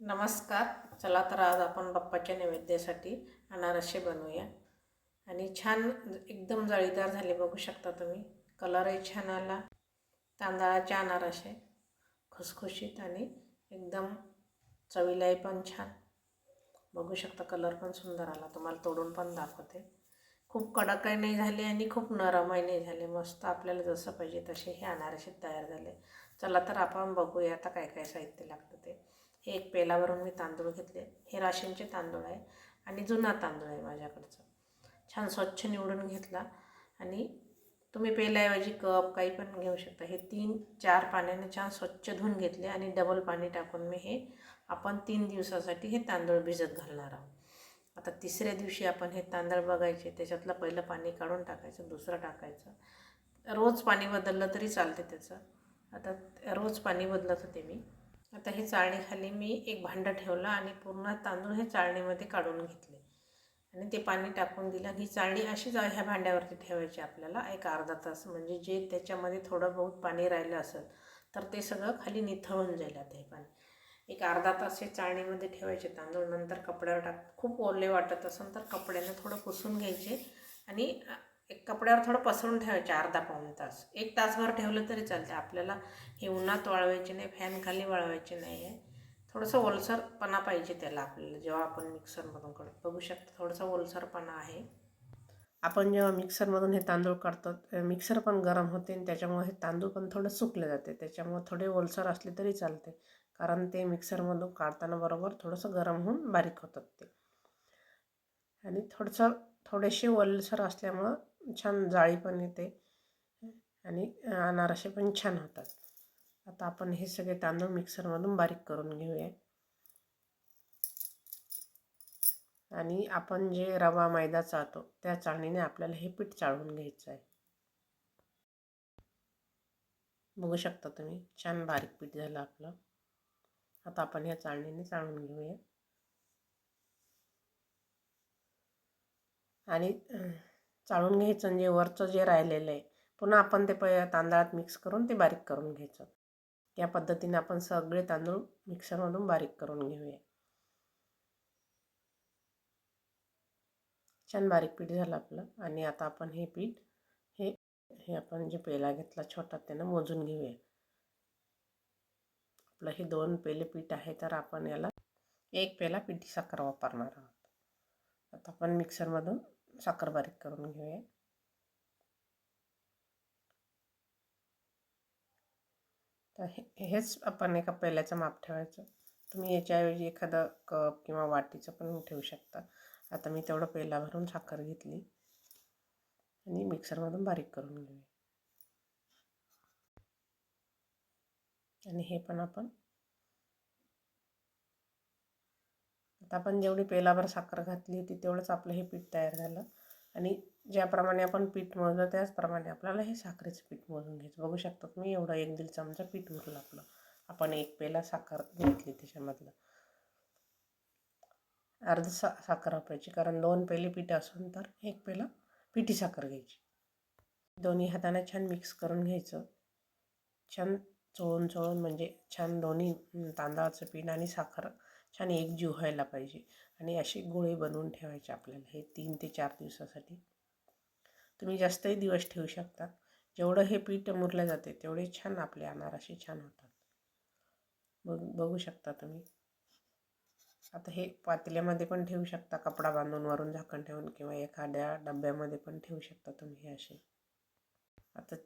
नमस्कार. चला तर आज आपण बाप्पाच्या नैवेद्यासाठी अनारसे बनवूया. आणि छान एकदम जाळीदार झाले बघू शकता तुम्ही. कलरही छान आला. तांदळाचे अनारसे खुसखुशीत आणि एकदम चवीलाही पण छान. बघू शकता कलर पण सुंदर आला. तुम्हाला तोडून पण दाखवते. खूप कडकही नाही झाले आणि खूप नरमही नाही झाले. मस्त आपल्याला जसं पाहिजे तसे हे अनारसे तयार झाले. चला तर आपण बघूया आता काय काय साहित्य लागतं ते. हे एक पेलावरून मी तांदूळ घेतले. हे राशनचे तांदूळ आहे आणि जुना तांदूळ आहे माझ्याकडचं. छान स्वच्छ निवडून घेतला आणि तुम्ही पेल्याऐवजी कप काही पण घेऊ शकता. हे तीन चार पाण्याने छान स्वच्छ धुवून घेतले आणि डबल पाणी टाकून मी हे आपण तीन दिवसासाठी हे तांदूळ भिजत घालणार आहोत. आता तिसऱ्या दिवशी आपण हे तांदूळ बघायचे त्याच्यातलं पहिलं पाणी काढून टाकायचं दुसरं टाकायचं. रोज पाणी बदललं तरी चालते त्याचं. आता रोज पाणी बदलत होते मी. आता हे चाळणीखाली मी एक भांडं ठेवलं आणि पूर्ण तांदूळ हे चाळणीमध्ये काढून घेतले. आणि ते पाणी टाकून दिलं. ही चाळणी अशीच ह्या भांड्यावरती ठेवायची आपल्याला. एक अर्धा तास म्हणजे जे त्याच्यामध्ये थोडं बहुत पाणी राहिलं असेल तर ते सगळं खाली निथळून जाईल आता हे पाणी. एक अर्धा तास हे चाळणीमध्ये ठेवायचे तांदूळ. नंतर कपड्यावर टाक खूप ओले वाटत असेल तर कपड्याने थोडं पुसून घ्यायचे आणि एक कपड्यावर थोडं पसरून ठेवायचे अर्धा पाऊण तास. एक तासभर ठेवलं तरी चालते आपल्याला हे उन्हात वाळवायचे नाही फॅन खाली वाळवायचे नाही आहे थोडंसं ओलसरपणा पाहिजे त्याला आपल्याला जेव्हा आपण मिक्सरमधून काढतो बघू शकतो थोडंसं ओलसरपणा आहे. आपण जेव्हा मिक्सरमधून हे तांदूळ काढतो मिक्सर पण गरम होते आणि त्याच्यामुळे हे तांदूळ पण थोडं सुकले जाते. त्याच्यामुळे थोडे ओलसर असले तरी चालते कारण ते मिक्सरमधून काढताना बरोबर थोडंसं गरम होऊन बारीक होतात ते. आणि थोडंसं थोडेसे ओलसर असल्यामुळं छान जाळी पण येते. आणि अनारसे पण छान होतात. आता आपण हे सगळे तांदूळ मिक्सरमधून बारीक करून घेऊया. आणि आपण जे रवा मैदा चाळतो त्या चाळणीने आपल्याला हे पीठ चाळून घ्यायचं आहे. बघू शकता तुम्ही छान बारीक पीठ झालं आपलं. आता आपण ह्या चाळणीने चाळून घेऊया. आणि चाळून घ्यायचं म्हणजे वरचं जे राहिलेलं आहे. पुन्हा आपण ते प तांदळात मिक्स करून ते बारीक करून घ्यायचं. या पद्धतीने आपण सगळे तांदूळ मिक्सरमधून बारीक करून घेऊया. छान बारीक पीठ झालं आपलं. आणि आता आपण हे पीठ हे हे आपण जे पेला घेतला छोटा त्यानं मोजून घेऊया. आपलं हे दोन पेले पीठ आहे तर आपण याला एक पेला पिठी साखर वापरणार आहोत. आता आपण मिक्सरमधून साखर बारीक करून घेऊया. तर हे हेच आपण एका पेल्याचं माप ठेवायचं. तुम्ही याच्याऐवजी एखादं कप किंवा वाटीचं पण ठेवू शकता. आता मी तेवढं पेला भरून साखर घेतली. आणि मिक्सरमधून बारीक करून घेऊया. आणि हे पण आपण आता आपण जेवढी पेलाभर साखर घातली होती तेवढंच आपलं हे पीठ तयार झालं. आणि ज्याप्रमाणे आपण पीठ मोजलं त्याचप्रमाणे आपल्याला हे साखरेचं पीठ मोजून घ्यायचं. बघू शकता तुम्ही एवढं एक दीड चमचा पीठ उरलं आपलं. आपण एक पेला साखर घेतली त्याच्यामधलं. अर्ध सा साखर वापरायची कारण दोन पेले पीठ असून तर एक पेला पिठी साखर घ्यायची. दोन्ही हाताने छान मिक्स करून घ्यायचं. छान चोळून चोळून म्हणजे छान दोन्ही तांदळाचं पीठ आणि साखर छान एकजीव व्हायला पाहिजे. आणि असे गोळे बनवून ठेवायचे आपल्याला हे तीन ते चार दिवसासाठी. तुम्ही जास्तही दिवस ठेवू शकता. जेवढं हे पीठ मुरलं जाते तेवढे छान आपले अनारसे छान होतात. बघ बघू शकता तुम्ही. आता हे पातेल्यामध्ये पण ठेवू शकता कपडा बांधून वरून झाकण ठेवून किंवा एखाद्या डब्यामध्ये पण ठेवू शकता तुम्ही हे असे. आता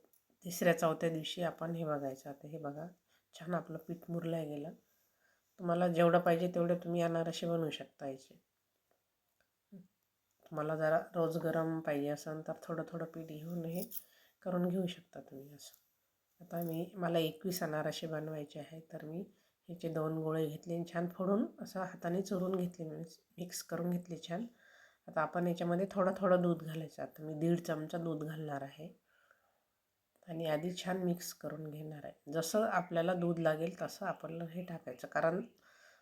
तिसऱ्या चौथ्या दिवशी आपण हे बघायचं. आता हे बघा छान आपलं पीठ मुरलं गेलं. तुम्हाला जेवढं पाहिजे तेवढे तुम्ही अनारसे बनवू शकता याचे. तुम्हाला जरा रोज गरम पाहिजे असेल तर थोडं थोडं पीठ घेऊन हे करून घेऊ शकता तुम्ही असं. आता मी मला एकवीस अनारसे बनवायचे आहे तर मी ह्याचे दोन गोळे घेतले आणि छान फोडून असं हाताने चुरून घेतले म्हणजे मिक्स करून घेतले छान. आता आपण याच्यामध्ये थोडं थोडं दूध घालायचं. आता मी दीड चमचा दूध घालणार आहे. आणि आधी छान मिक्स करून घेणार आहे. जसं आपल्याला दूध लागेल तसं आपल्याला हे टाकायचं. कारण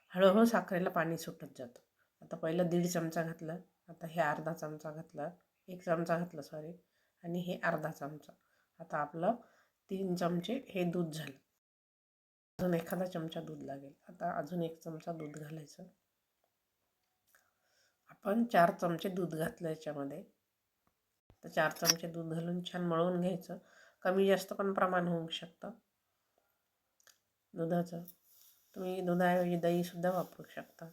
हळूहळू साखरेला पाणी सुटत जातं. आता पहिलं दीड चमचा घातलं. आता हे अर्धा चमचा घातला. एक चमचा घातला सॉरी आणि हे अर्धा चमचा. आता आपलं तीन चमचे हे दूध झालं. अजून एखादा चमचा दूध लागेल. आता अजून एक चमचा दूध घालायचं. आपण चार चमचे दूध घातलं याच्यामध्ये. तर चार चमचे दूध घालून छान मळवून घ्यायचं. कमी जास्त पण प्रमाण होऊ शकतं. दुधाचं. तुम्ही दुधाऐवजी दहीसुद्धा वापरू शकता.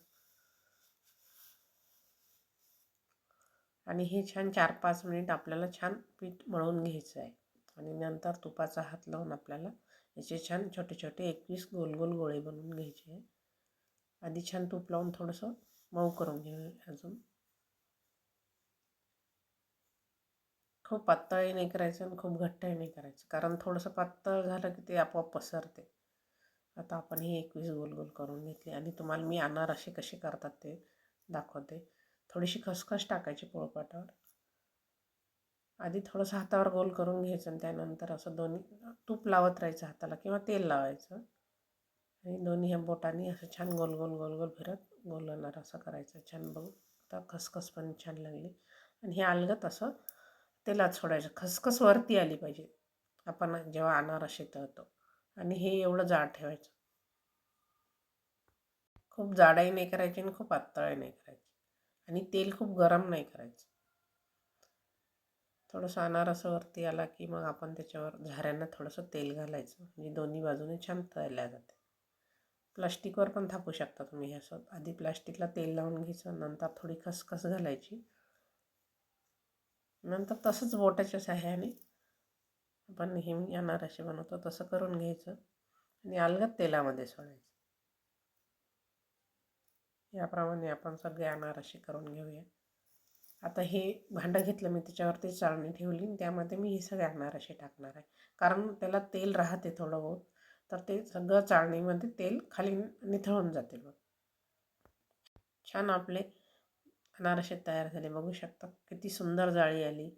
आणि हे छान चार पाच मिनिट आपल्याला छान पीठ मळवून घ्यायचं आहे. आणि नंतर तुपाचा हात लावून आपल्याला याचे छान छोटे छोटे एकवीस गोल गोल गोळे बनवून घ्यायचे आहे. आधी छान तूप लावून थोडंसं मऊ करून घेऊ अजून. खूप पातळही नाही करायचं आणि खूप घट्टही नाही करायचं. कारण थोडंसं पातळ झालं की ते आपोआप पसरते. आता आपण ही एकवीस गोल गोल करून घेतली आणि तुम्हाला मी अनार असे कसे करतात ते दाखवते. थोडीशी खसखस टाकायची पोळपाटावर. आधी थोडंसं हातावर गोल करून घ्यायचं आणि त्यानंतर असं दोन्ही तूप लावत राहायचं हाताला किंवा तेल लावायचं. आणि दोन्ही ह्या बोटांनी असं छान गोल गोल गोल गोल फिरत गोलणार असं करायचं. छान बघू. आता खसखस पण छान लागली. आणि हे अलगत असं तेलात सोडायचं. खसखस वरती आली पाहिजे. आपण जेव्हा अनारसे तळतो आणि हे एवढं जाड ठेवायचं. खूप जाडाई नाही करायची आणि खूप पातळही नाही करायची. आणि तेल खूप गरम नाही करायचं. थोडंसं अनारसं वरती आला की मग आपण त्याच्यावर झाऱ्यांना थोडंसं तेल घालायचं. म्हणजे दोन्ही बाजूने छान तळल्या जाते. प्लास्टिकवर पण थापू शकता तुम्ही असं. आधी प्लास्टिकला तेल लावून घ्यायचं. नंतर थोडी खसखस घालायची. नंतर तसंच बोटाच्या साह्याने आपण नेहमी अनारसे बनवतो. तसं करून घ्यायचं आणि अलगद तेलामध्ये सोडायचं. याप्रमाणे आपण सगळे अनारसे करून घेऊया. आता हे भांडं घेतलं मी त्याच्यावरती चाळणी ठेवली आणि त्यामध्ये मी हे सगळे अनारसे टाकणार आहे. कारण त्याला तेल राहते थोडं बहुत तर ते सगळं चाळणीमध्ये तेल खाली निथळून जाते मग छान आपले अनारसे तयार झाले. बघू शकता किती सुंदर जाळी आली.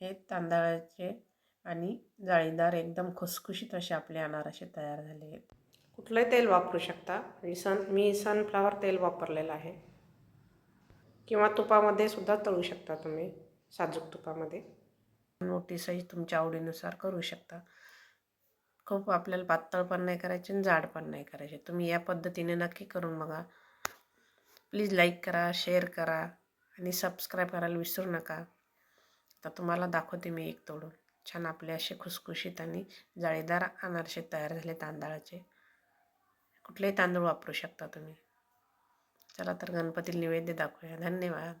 हे तांदळाचे आणि जाळीदार एकदम खुसखुशीत असे आपले अनारसे तयार झाले आहेत. कुठलंही तेल वापरू शकता. मी सन मी सनफ्लावर तेल वापरलेलं आहे. किंवा तुपामध्ये सुद्धा तळू शकता तुम्ही. साजूक तुपामध्ये. मोठी साईज तुमच्या आवडीनुसार करू शकता. खूप आपल्याला पातळ पण नाही करायचे आणि जाड पण नाही करायचे. तुम्ही या पद्धतीने नक्की करून बघा. प्लीज लाईक करा शेअर करा आणि सबस्क्राईब करायला विसरू नका. आता तुम्हाला दाखवते मी एक तोडून. छान आपले असे खुसखुशीत आणि जाळीदार अनारसे तयार झाले तांदळाचे. कुठलेही तांदूळ वापरू शकता तुम्ही. चला तर गणपतीला नैवेद्य दाखवूया. धन्यवाद.